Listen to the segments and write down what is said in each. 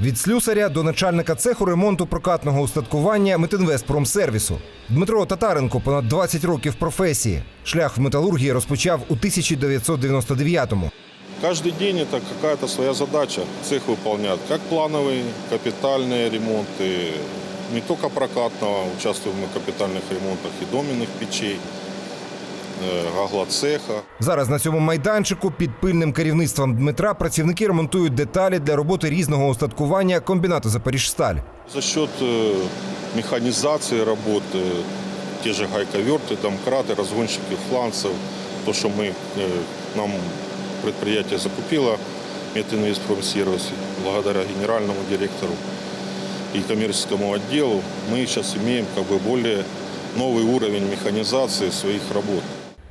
Від слюсаря до начальника цеху ремонту прокатного устаткування Метинвестпромсервісу. Дмитро Татаренко понад 20 років професії. Шлях в металургії розпочав у 1999-му. Каждый день это какая-то своя задача. Цех выполняет как плановые, капитальные ремонты, не только прокатного, участвуем мы в капитальных ремонтах и доменных печей, э, гаглоцеха. Зараз на цьому майданчику під пильним керівництвом Дмитра працівники ремонтують деталі для роботи різного устаткування комбінату Запоріжсталь. За счет э, механизации работы, те же гайковерты, домкраты, разгонщики фланцев, то, что мы, э, нам предприятие закупило, Метинвестпромсервис, благодаря генеральному директору и коммерческому отделу, мы сейчас имеем как бы более новый уровень механизации своих работ.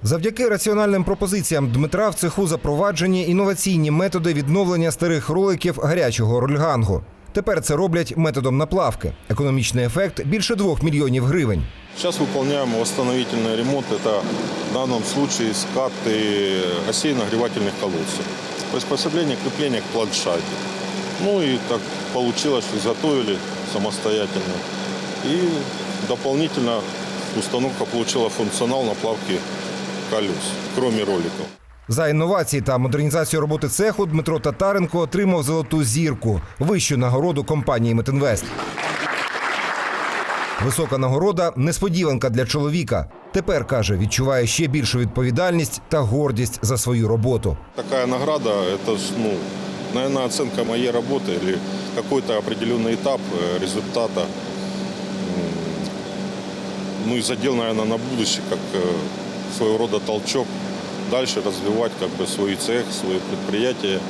Завдяки раціональним пропозиціям Дмитра в цеху запроваджені інноваційні методи відновлення старих роликів гарячого рольгангу. Тепер це роблять методом наплавки. Економічний ефект більше двох мільйонів гривень. Сейчас выполняем восстановительный ремонт. Это в данном случае скаты осейно-нагревательных колодцев. Приспособление крепления к планшете. Ну и так получилось, что изготовили самостоятельно. И дополнительно установка получила функционал наплавки колес, кроме роликов. За інновації та модернізацію роботи цеху Дмитро Татаренко отримав золоту зірку вищу нагороду компанії Метинвест. Висока нагорода несподіванка для чоловіка. Тепер каже, відчуває ще більшу відповідальність та гордість за свою роботу. Такая награда, это, ж, ну, наверное, оценка моей работы или какой-то определенный этап э, результата. М, Ну и задел, наверное, на будущее, как э, своего рода толчок, дальше развивать как бы свой цех, свое предприятие